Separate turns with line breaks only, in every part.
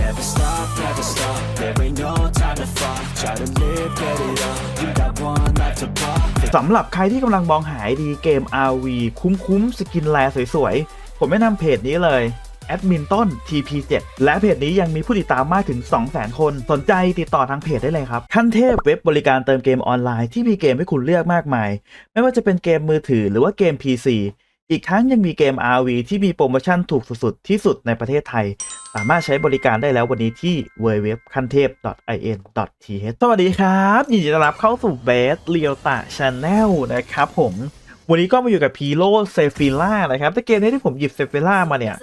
Never stop, never stop. There ain't no time to fall. Try to live, get it up. You got one life to pop.
สำหรับใครที่กำลังมองหาดีเกม RV คุ้มๆ สกินแลสวยๆ ผมแนะนำเพจนี้เลยแอดมินต้น TP7 และเพจนี้ยังมีผู้ติดตามมากถึง 200,000 คน สนใจติดต่อทางเพจได้เลยครับ ขั้นเทพเว็บบริการเติมเกมออนไลน์ที่มีเกมให้คุณเลือกมากมาย ไม่ว่าจะเป็นเกมมือถือหรือว่าเกม PC อีกทั้งยังมีเกม RV ที่มีโปรโมชั่นถูกสุดๆที่สุดในประเทศไทย สามารถใช้บริการได้แล้ววันนี้ที่ w w w ขั้นเทพ in.th สวัสดีครับ ยินดีต้อนรับเข้าสู่เบสเรียวตาชาแนลนะครับผม วันนี้ก็มาอยู่กับพีโรเซฟิล่านะครับแต่เกมนี้ที่ผมหยิบเซฟิล่ามาเนี่ย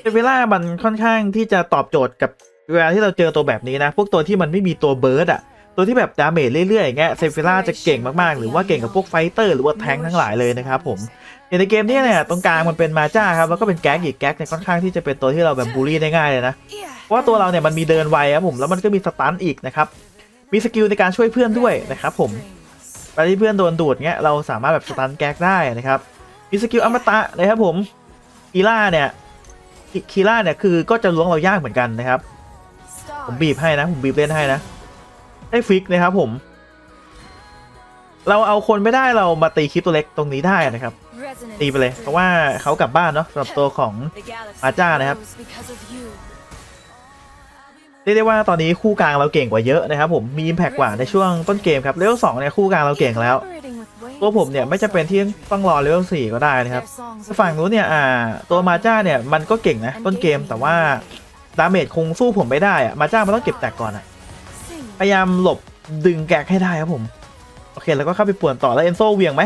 เซฟิล่ามันค่อนข้างที่จะตอบโจทย์กับเวลาที่เราเจอตัวแบบนี้นะ พวกตัวที่มันไม่มีตัวเบิร์ดอะ ตัวที่แบบดาเมจเรื่อยๆอย่างเงี้ยเซฟิล่าจะเก่งมากๆ หรือว่าเก่งกับพวกไฟเตอร์หรือว่าแทงค์ทั้งหลายเลยนะครับผมอย่างในเกมเนี้เนี่ยตรงกลางมันเป็นมาจ้าครับแล้วก็เป็นแก๊กอีกแก๊กเนี่ยค่อนข้างที่จะเป็นตัวที่เราแบบบูลลี่ได้ง่ายเลยนะเพราะว่าตัวเราเนี่ยมันมีเดินไวครับผมแล้วมันก็มีสตันอีกนะครับมีสกิลในการช่วยเพื่อนด้วยนะครับผมเวลาที่เพื่อนโดนดูดเงี้ยเราสามารถแบบสตันแก๊กได้นะครับมีสกิลอมตะนะครับผมคีล่าเนี่ยคิคีล่าเนี่ยคือก็จะล้วงเรายากเหมือนกันนะครับ ผมบีบให้นะผมบีบเล่นให้นะ ได้ฟิกนะครับผม เราเอาคนไม่ได้เรามาตีคลิปตัวเล็กตรงนี้ได้นะครับ ตีไปเลย เพราะว่าเขากลับบ้านเนาะสำหรับตัวของอาจ้านะครับเรียกได้ว่าตอนนี้คู่กลางเราเก่งกว่าเยอะนะครับผมมี impact กว่าในช่วงต้นเกมครับเลเวลสองเนี่ยคู่กลางเราเก่งแล้ว ตัวผมเนี่ยไม่จำเป็นที่ต้องรอเลเวลสี่ก็ได้นะครับฝั่งนู้นเนี่ยอ่าตัวมาจ้าเนี่ยมันก็เก่งนะต้นเกมแต่ว่าดาเมจคงสู้ผมไม่ได้อะมาจ้ามันต้องเก็บแตกก่อนอะ พยายามหลบดึงแกกให้ได้ครับผม โอเคแล้วก็เข้าไปป่วนต่อแล้วเอนโซเหวียงไหม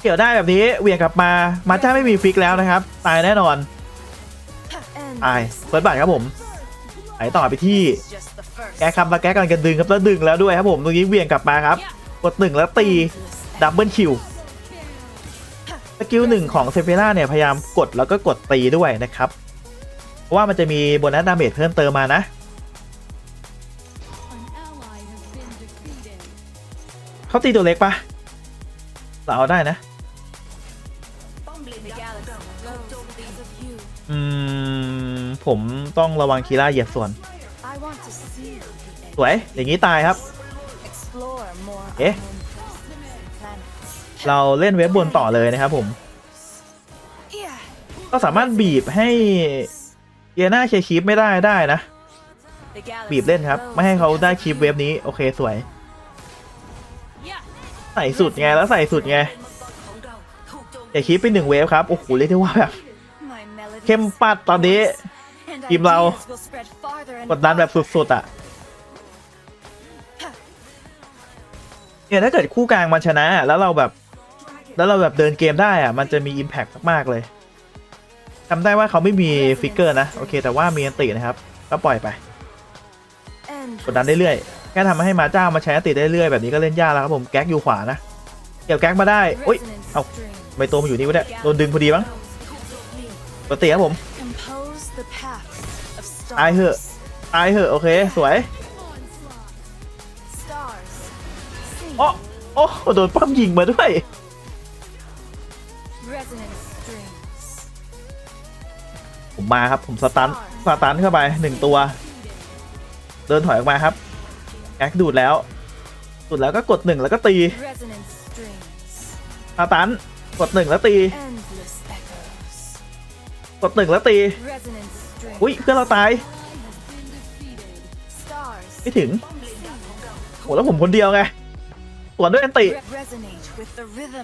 เกี่ยวได้แบบนี้เหวียงกลับมามาจ้าไม่มีฟิกแล้วนะครับ ตายแน่นอนตายเปิดบัตรครับผมไหลต่อไปที่แกครับแล้วแกกำลังจะดึงครับแล้วดึงแล้วด้วยครับผมตรงนี้เหวียงกลับมาครับ กดหนึ่งแล้วตีดับเบิลคิวสกิลหนึ่งของเซฟิล่าเนี่ยพยายามกดแล้วก็กดตีด้วยนะครับ เพราะว่ามันจะมีโบนัสดาเมจเพิ่มเติมมานะ เขาตีตัวเล็กปะเราเอาได้นะ อืม ผมต้องระวังคีร่าเหยียบส่วน สวย อย่างนี้ตายครับ เอ๊ะ เราเล่นเว็บบนต่อเลยนะครับผม ก็สามารถบีบให้เยน่าเคลียร์คลิปไม่ได้ได้นะ บีบเล่นครับ ไม่ให้เขาได้คลิปเว็บนี้ โอเค สวย ใส่สุดไงแล้วใส่สุดไงอย่าคลิปไปหนึ่งเวฟครับ โอ้โหเรียกได้ว่าแบบ เข้มปัดตอนนี้ทีมเรากดดันแบบสุดๆอะเนี่ยถ้าเกิดคู่กลางมันชนะ แล้วเราแบบ แล้วเราแบบเดินเกมได้อะ มันจะมี Impact มากๆเลยจำได้ว่าเขาไม่มีฟิกเกอร์นะ โอเค แต่ว่ามีอันตินะครับ ก็ปล่อยไป กดดันเรื่อย แค่ทำให้มาจ้ามาใช้อันติได้เรื่อยแบบนี้ก็เล่นยากแล้วครับผมแก๊กอยู่ขวานะเกี่ยวแก๊กมาได้อุ้ยเอ้าใบตัวมาอยู่นี่วะเนี่ยโดนดึงพอดีมั้งปกติครับผมตายเหอะตายเหอะโอเคสวยโอ้โอ้โดนปั้มยิงมาด้วยผมมาครับผมสตันสตันเข้าไปหนึ่งตัว เดินถอยออกมาครับ แก๊กดูดแล้ว ดูดแล้วก็กดหนึ่งแล้วก็ตีสตันกดหนึ่งแล้วตี กดหนึ่งแล้วตี อุ้ยเพื่อนเราตาย ไม่ถึงโหแล้วผมคนเดียวไงสวนด้วยอันติ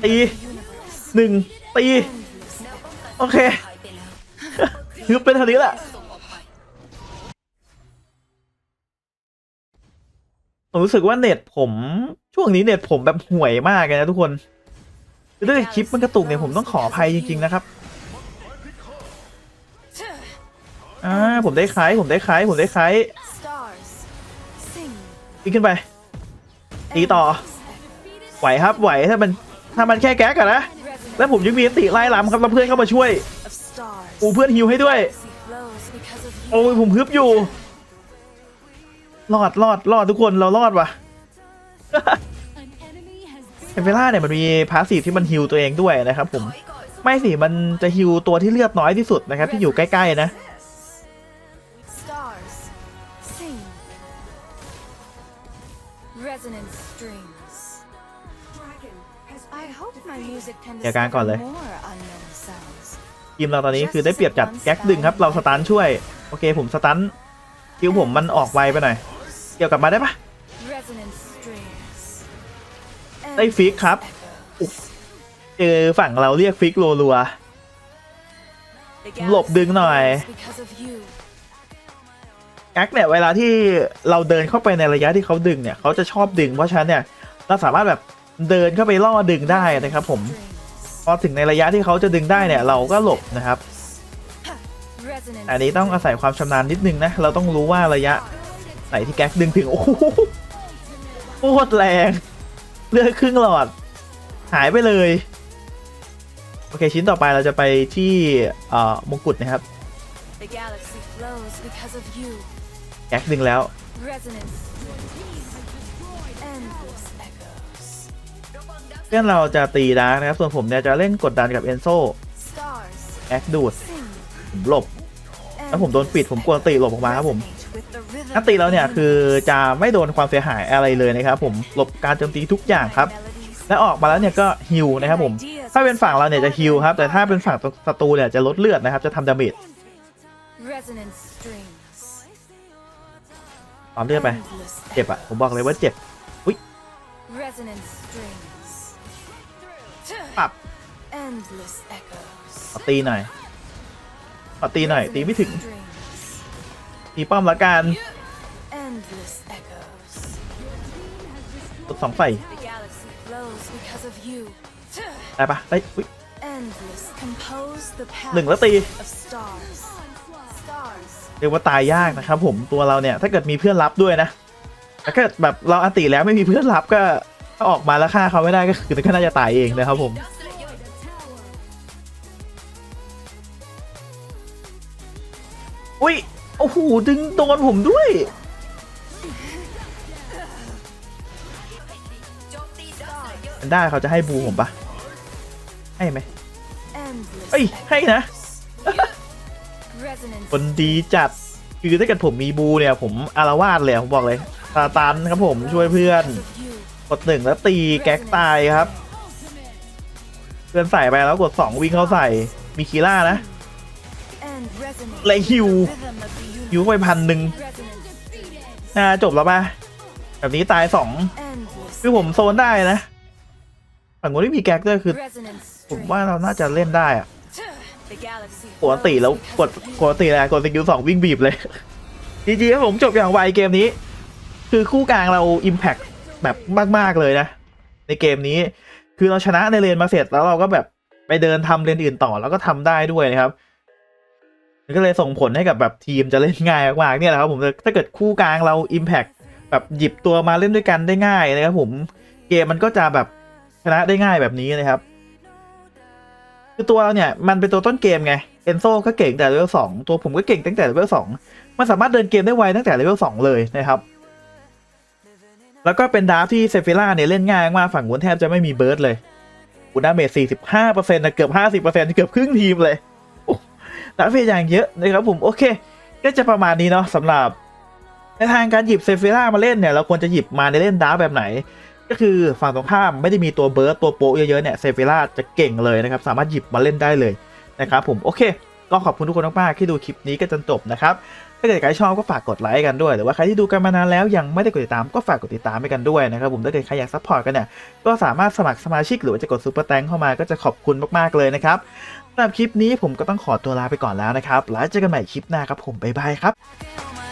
ตีหนึ่งตี โอเคคือเป็นเท่านี้แหละ ผมรู้สึกว่าเน็ตผมช่วงนี้เน็ตผมแบบห่วยมากเลยนะทุกคนคือถ้าเกิดคลิปมันกระตุกเนี่ยผมต้องขออภัยจริง ๆ นะครับอ่าผมได้คล้ายผมได้คล้ายผมได้คล้ายวิ่งขึ้นไปตีต่อ ไหวครับไหวถ้ามันถ้ามันแค่แก๊กอะนะแล้วผมยังมีติไล่ลำครับแล้วเพื่อนเข้ามาช่วยอูเพื่อนฮิวให้ด้วย โอ้ยผมฮึบอยู่ รอดรอดรอดทุกคนเรารอดว่ะเอเวล่าเนี่ยมันมีพาสซีฟที่มันฮิวตัวเองด้วยนะครับผมไม่สิมันจะฮิวตัวที่เลือดน้อยที่สุดนะครับ ที่อยู่ใกล้ๆนะ
Stars sing. Resonant strings. I hope my music can
เดี๋ยวกลางก่อนเลย
discover more unknown sounds.
ทีมเราตอนนี้คือได้เปรียบจัดแก๊กดึงครับ เราสตันช่วย โอเคผมสตันคิวผมมันออกไวไปหน่อย เกี่ยวกลับมาได้ปะ
Resonant strings.
ได้ฟิกครับเจอฝั่งเราเรียกฟิกรัวหลบดึงหน่อย
Because of you.
ๆแก๊กเนี่ยเวลาที่เราเดินเข้าไปในระยะที่เขาดึงเนี่ยเขาจะชอบดึงเพราะฉะนั้นเนี่ยเราสามารถแบบเดินเข้าไปล่อดึงได้นะครับผม
Strings.
พอถึงในระยะที่เขาจะดึงได้เนี่ยเราก็หลบนะครับ
Resonant
อันนี้ต้องอาศัยความชำนาญนิดนึงนะเราต้องรู้ว่าระยะ ไหนที่แก๊กดึงถึง โอ้โหโคตรแรงเลือดครึ่งหลอด หายไปเลย โอเคชิ้นต่อไปเราจะไปที่เอ่อมงกุฎนะครับ
The galaxy flows because of you.
แก๊กดึงแล้ว
Resonant Endless echoes.
เพื่อนเราจะตีดาร์กนะครับ ส่วนผมเนี่ยจะเล่นกดดันกับเอนโซ
Stars
แก๊กดูด
sing.
ผมหลบ แล้วผมโดนปิดผมกลัวตีหลบออกมาครับผม
Resonate with the rhythm
ถ้าตีแล้วเนี่ยคือจะไม่โดนความเสียหายอะไรเลยนะครับผมหลบการโจมตีทุกอย่างครับและออกมาแล้วเนี่ยก็ฮิวนะครับผมถ้าเป็นฝั่งเราเนี่ยจะฮิวครับแต่ถ้าเป็นฝั่งศัตรูเนี่ยจะลดเลือดนะครับจะทำดาเมจตามเลือดไปเจ็บอะผมบอกเลยว่าเจ็บ
Resonant strings.
ปรับขอตีหน่อยขอตีหน่อยตีไม่ถึงตีป้อมละกัน
Endless echoes.
กดสองใส่
The galaxy flows because of you.
ได้ปะได้อุ๊ย
Endless compose the
หนึ่งแล้ว
paths
ตี
of stars. Stars.
เรียกว่าตายยากนะครับผมตัวเราเนี่ยถ้าเกิดมีเพื่อนรับด้วยนะถ้าเกิดแบบเราอันติแล้วไม่มีเพื่อนรับก็ถ้าออกมาแล้วฆ่าเขาไม่ได้ก็คือก็น่าจะตายเองนะครับผม อุ้ยโอ้โหดึงโดนผมด้วย มันได้เขาจะให้บูผมปะให้ไหม
Endless
เอ้ยให้นะ
resonant
คนดีจัด คือถ้าเกิดผมมีบูเนี่ย ผมอารวาสเลยอะผมบอกเลยตาตันครับผมช่วยเพื่อน
because of you.
กดหนึ่งแล้วตีแก๊กตายครับ เพื่อนใส่ไปแล้วกดสองวิ่งเข้าใส่ มีคีล่านะ
And resonate
เลยฮิว
with the rhythm of the universe.
ฮิวไปพันหนึ่ง
Resonant
น่าจบแล้วป่ะ แบบนี้ตายสอง
endless
คือผมโซนได้นะ ฝั่งนู้นไม่มีแก๊กด้วยคือ
resonant
ผม
strings.
ว่าเราน่าจะเล่นได้อะ
The galaxy
ปกติแล้ว
flows
กด
because of
ปกติแล้วกดสกิลสองวิ่งบีบเลยจริงๆครับผมจบอย่างไวเกมนี้ คือคู่กลางเรา Impact แบบมาก ๆ เลยนะ ในเกมนี้คือเราชนะในเลนมาเสร็จแล้วเราก็แบบไปเดินทำเลนอื่นต่อแล้วก็ทำได้ด้วยนะครับมันก็เลยส่งผลให้กับแบบทีมจะเล่นง่ายมากๆเนี่ยแหละครับผมถ้าเกิดคู่กลางเรา Impact แบบหยิบตัวมาเล่นด้วยกันได้ง่ายนะครับผมเกมมันก็จะแบบ ชนะได้ง่ายแบบนี้นะครับ คือตัวเราเนี่ยมันเป็นตัวต้นเกมไงเอนโซก็เก่งแต่เลเวลสองตัวผมก็เก่งตั้งแต่เลเวลสองมันสามารถเดินเกมได้ไวตั้งแต่เลเวลสองเลยนะครับ แล้วก็เป็นดาร์ฟที่เซฟิล่าเนี่ยเล่นง่ายมากฝั่งนู้นแทบจะไม่มีเบิร์ดเลยอุดาเมจ45%นต์นะเกือบ50%เปอร์เซ็นต์เกือบครึ่งทีมเลยดาร์ฟอย่างเยอะนะครับผมโอเค ก็จะประมาณนี้เนาะสำหรับในทางการหยิบเซฟิล่ามาเล่นเนี่ยเราควรจะหยิบมาในเล่นดาร์ฟแบบไหน ก็คือฝั่งตรงข้ามไม่ได้มีตัวเบิร์ดตัวโปะเยอะๆเนี่ยเซฟิล่าจะเก่งเลยนะครับ สามารถหยิบมาเล่นได้เลยนะครับผมโอเค ก็ขอบคุณทุกคนมากๆที่ดูคลิปนี้กันจนจบนะครับถ้าเกิดใครชอบก็ฝากกดไลค์กันด้วย หรือว่าใครที่ดูกันมานานแล้วยังไม่ได้กดติดตามก็ฝากกดติดตามให้กันด้วยนะครับผมถ้าเกิดใครอยากซัพพอร์ตกันเนี่ยก็สามารถสมัครสมาชิกหรือว่าจะกดซูเปอร์แตงเข้ามาก็จะขอบคุณมากๆเลยนะครับสำหรับคลิปนี้ผมก็ต้องขอตัวลาไปก่อนแล้วนะครับแล้วเจอกันใหม่คลิปหน้าครับผมบ๊ายบายครับ